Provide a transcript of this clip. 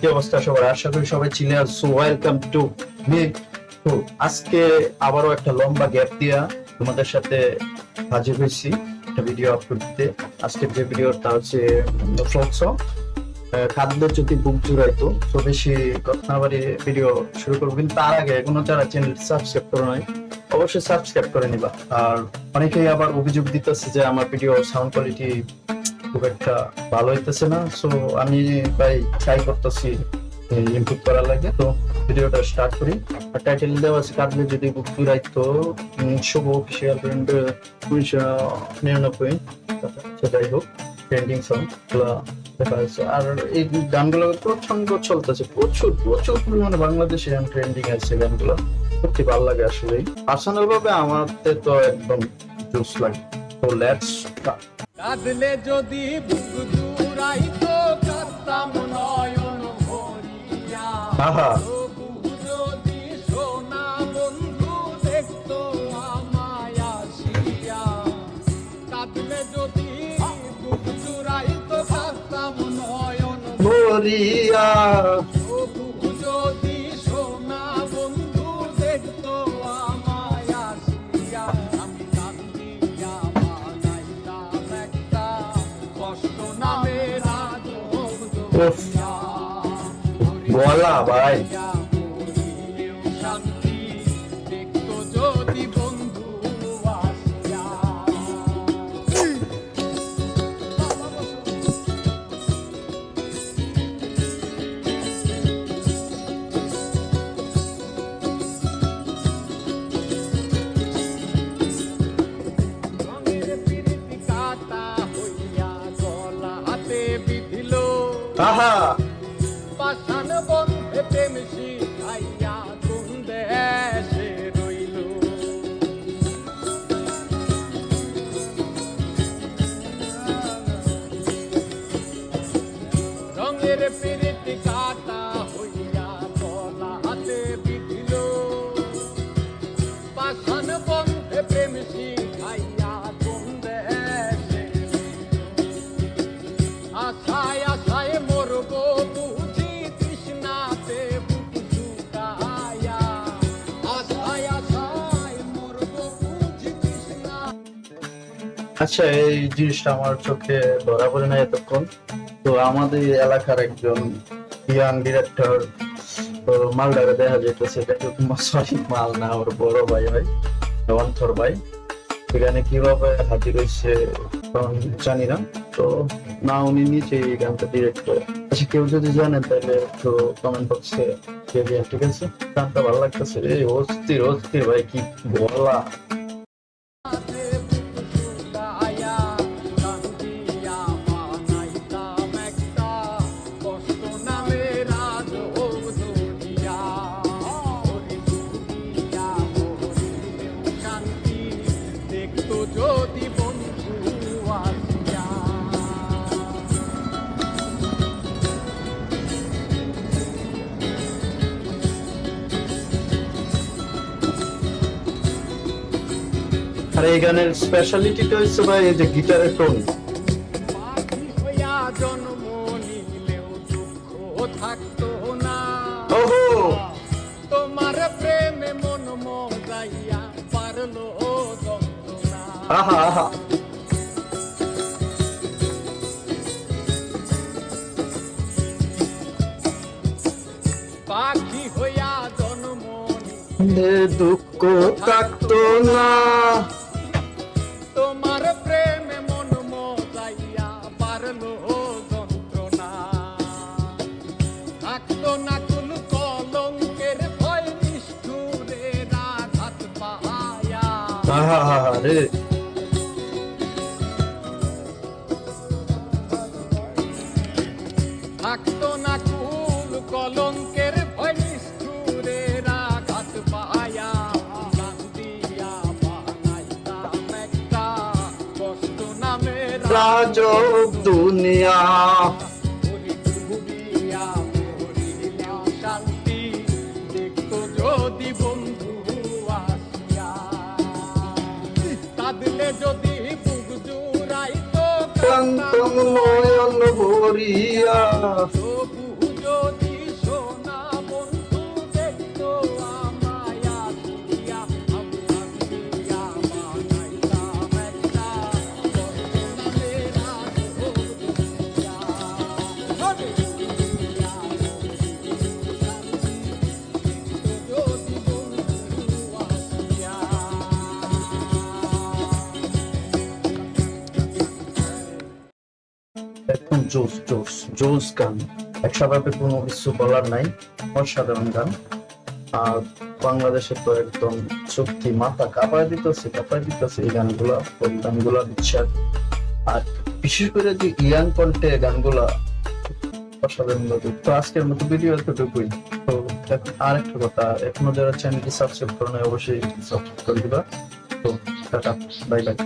কি অবস্থা সবার? আশা করি সবাই আসছো ওয়েলকাম টু আজকে আবারও একটা লম্বা গ্যাপ দিয়া তোমাদের সাথে হাজির হয়েছি একটা ভিডিও আপলোড দিতে। যে হচ্ছে সং খাদ্য যদি বুক জুড়াইতো তো বেশি কথা ভিডিও শুরু করব। কিন্তু তার আগে এখনও যারা চ্যানেল সাবস্ক্রাইব করে নাই, অবশ্যই সাবস্ক্রাইব করে নিবা। আর অনেকেই আবার অভিযোগ দিতেছে যে আমার ভিডিও সাউন্ড কোয়ালিটি খুব একটা ভালো হইতেছে না। সো আমি ভাই ট্রাই করতেছি ইমপ্রুভ করার লাগে। তো ভিডিওটা স্টার্ট করি। আর টাইটেল দেওয়া আছে কাঁদলে যদি জুড়াইতো উম, শুভ অফিসিয়াল ব্র্যান্ড উনিশশো নিরানব্বই। সেটাই হোক ট্রেন্ডিং সং আর এই গানগুলো প্রচণ্ড চলতেছে প্রচুর প্রচুর পরিমাণে বাংলাদেশে ট্রেন্ডিং আছে গানগুলো। সত্যি ভালো লাগে আসলে পার্সোনাল ভাবে আমাদের তো একদম জুস লাগে। তো লেটস কাঁদলে যদি বুক জুড়াইতো কাঁদতাম নয়ন ভরিয়া। তবু যদি সোনা বন্ধু দেখতো আমায় আসিয়া। কাঁদলে যদি বুক জুড়াইতো কাঁদতাম নয়ন মরিয়া বলা ভাই আহা পাষাণ বন্ধে প্রেম শিখাইয়া কোন দেশে রইল? রঙের পিরিতি কাটা আচ্ছা এই জিনিসটা আমার চোখে ধরা পড়ে না এতক্ষণ। তো আমাদের এলাকার একজন ইয়াং ডিরেক্টর মালদারে দেখা যাইতেছে সরি মাল না, ওর বড় ভাই ভাই অন্থর ভাই। সেখানে কীভাবে রয়েছে তখন জানি না। তো না, উনি নিচে এই গানটা ডিরেক্টর আচ্ছা কেউ যদি জানেন তাহলে একটু কমেন্ট বক্সে ঠিক আছে? গানটা ভালো লাগতেছে। রে অস্থির অস্থির ভাই, কি বলা আর এই গানের স্পেশালিটিটা হচ্ছে ভাই এই যে গিটারের টোন তোমার প্রেমে মন পারল পাখি হইয়া জন্ম দুঃখ থাকতো না। তোমার প্রেমে মন মজাইয়া পারল যন্ত্রণা। থাকতো না কোন কলঙ্কের ভয় নিষ্ঠুরে রাজব দুনিয়া। যদি বন্ধু আসিয়া কাঁদলে যদি বুক জুড়াইতো ক্লান্ত নয়ন ভরিয়া। জোস জোস জোস গান। একসাথে কোনো কিছু বলার নাই, অসাধারণ গান। আর বাংলাদেশে তো একদম সত্যি মাথা কাঁপায় দিতেছে কাঁপায় দিতেছে এই গানগুলা ওই গানগুলা দিচ্ছে। আর বিশেষ করে যে ইয়াং কন্টে গানগুলা, অসাধারণ তো আজকের মতো ভিডিও এতটুকুই। তো এখন আরেকটা কথা, এখনও যারা চ্যানেলটি সাবস্ক্রাইব করে নাই, অবশ্যই সাবস্ক্রাইব করে দিবা। তো টাটা বাই বাই